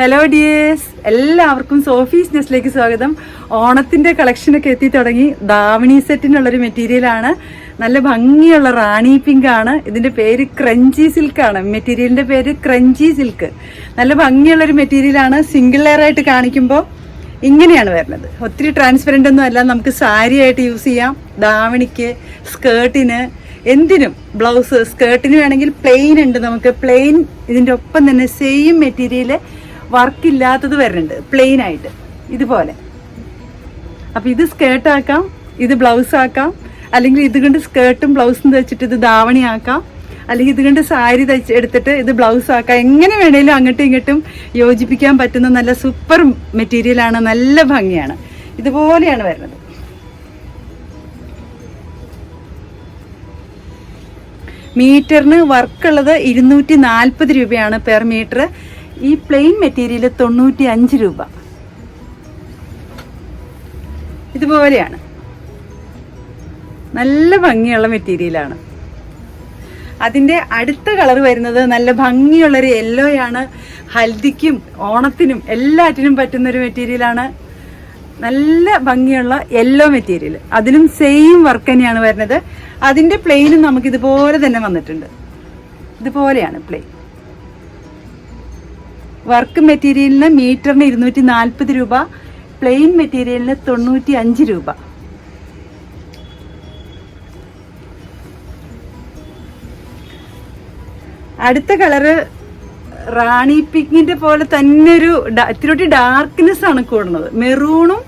Hello dears എല്ലാവർക്കും Sophie's നെസ്റ്റിലേക്ക് സ്വാഗതം. ഓണത്തിന്റെ കളക്ഷനൊക്കെ എത്തി തുടങ്ങി. ദാവണി സെറ്റിനുള്ളൊരു മെറ്റീരിയലാണ് നല്ല ഭംഗിയുള്ള റാണി പിങ്ക് ആണ്. ഇതിന്റെ പേര് ക്രഞ്ചി സിൽക്ക് ആണ്. മെറ്റീരിയലിന്റെ പേര് ക്രഞ്ചി സിൽക്ക് നല്ല ഭംഗിയുള്ളൊരു മെറ്റീരിയലാണ് സിംഗിൾ ലെയർ ആയിട്ട് കാണിക്കുമ്പോൾ ഇങ്ങനെയാണ് വരുന്നത്. ഒത്തിരി ട്രാൻസ്പെറന്റ് ഒന്നും അല്ല. നമുക്ക് സാരി ആയിട്ട് യൂസ് ചെയ്യാം. ദാവണിക്ക് സ്കേർട്ടിന് എന്തിനും ബ്ലൗസ് സ്കേർട്ടിന് വേണമെങ്കിൽ പ്ലെയിൻ ഉണ്ട് നമുക്ക്. പ്ലെയിൻ ഇതിന്റെ ഒപ്പം തന്നെ സെയിം മെറ്റീരിയൽ വർക്ക് ഇല്ലാത്തത് വരുന്നുണ്ട് പ്ലെയിൻ ആയിട്ട്. ഇതുപോലെ. അപ്പോൾ ഇത് സ്കേർട്ട് ആക്കാം ഇത് ബ്ലൗസ് ആക്കാം അല്ലെങ്കിൽ ഇത് കൊണ്ട് സ്കേർട്ടും ബ്ലൗസും തയ്ച്ചിട്ട് ഇത് ദാവണി ആക്കാം അല്ലെങ്കിൽ ഇത് കൊണ്ട് സാരി തയ്ച്ച് എടുത്തിട്ട് ഇത് ബ്ലൗസ് ആക്കാം. എങ്ങനെ വേണേലും അങ്ങോട്ടും ഇങ്ങോട്ടും യോജിപ്പിക്കാൻ പറ്റുന്ന നല്ല സൂപ്പർ മെറ്റീരിയലാണ് നല്ല ഭംഗിയാണ്. ഇതുപോലെയാണ് വരുന്നത്. മീറ്ററിന് വർക്കുള്ളത് ഇരുന്നൂറ്റി നാൽപ്പത് രൂപയാണ് പെർ മീറ്റർ ഈ പ്ലെയിൻ മെറ്റീരിയൽ തൊണ്ണൂറ്റി അഞ്ച് രൂപ. ഇതുപോലെയാണ്. നല്ല ഭംഗിയുള്ള മെറ്റീരിയലാണ് അതിന്റെ അടുത്ത കളർ വരുന്നത് നല്ല ഭംഗിയുള്ളൊരു യെല്ലോയാണ് ഹൽദിക്കും ഓണത്തിനും എല്ലാറ്റിനും പറ്റുന്നൊരു മെറ്റീരിയലാണ് നല്ല ഭംഗിയുള്ള യെല്ലോ മെറ്റീരിയൽ അതിനും സെയിം വർക്ക് തന്നെയാണ് വരുന്നത്. അതിന്റെ പ്ലെയിനും നമുക്ക് ഇതുപോലെ തന്നെ വന്നിട്ടുണ്ട്. ഇതുപോലെയാണ് പ്ലെയിൻ വർക്ക് മെറ്റീരിയലിന് മീറ്ററിന് ഇരുന്നൂറ്റി നാൽപ്പത് രൂപ പ്ലെയിൻ മെറ്റീരിയലിന് തൊണ്ണൂറ്റി അഞ്ച് രൂപ. അടുത്ത കളറ് റാണി പിങ്കിന്റെ പോലെ തന്നെ ഒരു ഇത്തിരി ഡാർക്ക്നെസ് ആണ് കൂടുന്നത്. മെറൂണും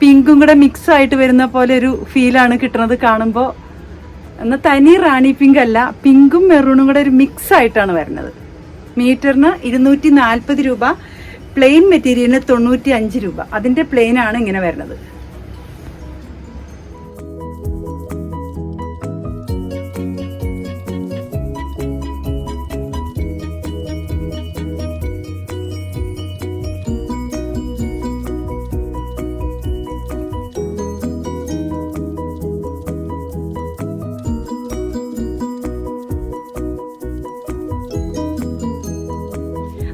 പിങ്കും കൂടെ മിക്സ് ആയിട്ട് വരുന്ന പോലെ ഒരു ഫീലാണ് കിട്ടുന്നത് കാണുമ്പോൾ എന്നാൽ തനി റാണി പിങ്ക് അല്ല പിങ്കും മെറൂണും കൂടെ ഒരു മിക്സ് ആയിട്ടാണ് വരുന്നത്. മീറ്ററിന് ഇരുന്നൂറ്റി നാൽപ്പത് രൂപ പ്ലെയിൻ മെറ്റീരിയലിന് തൊണ്ണൂറ്റി അഞ്ച് രൂപ. അതിന്റെ പ്ലെയിനാണ് ഇങ്ങനെ വരുന്നത്.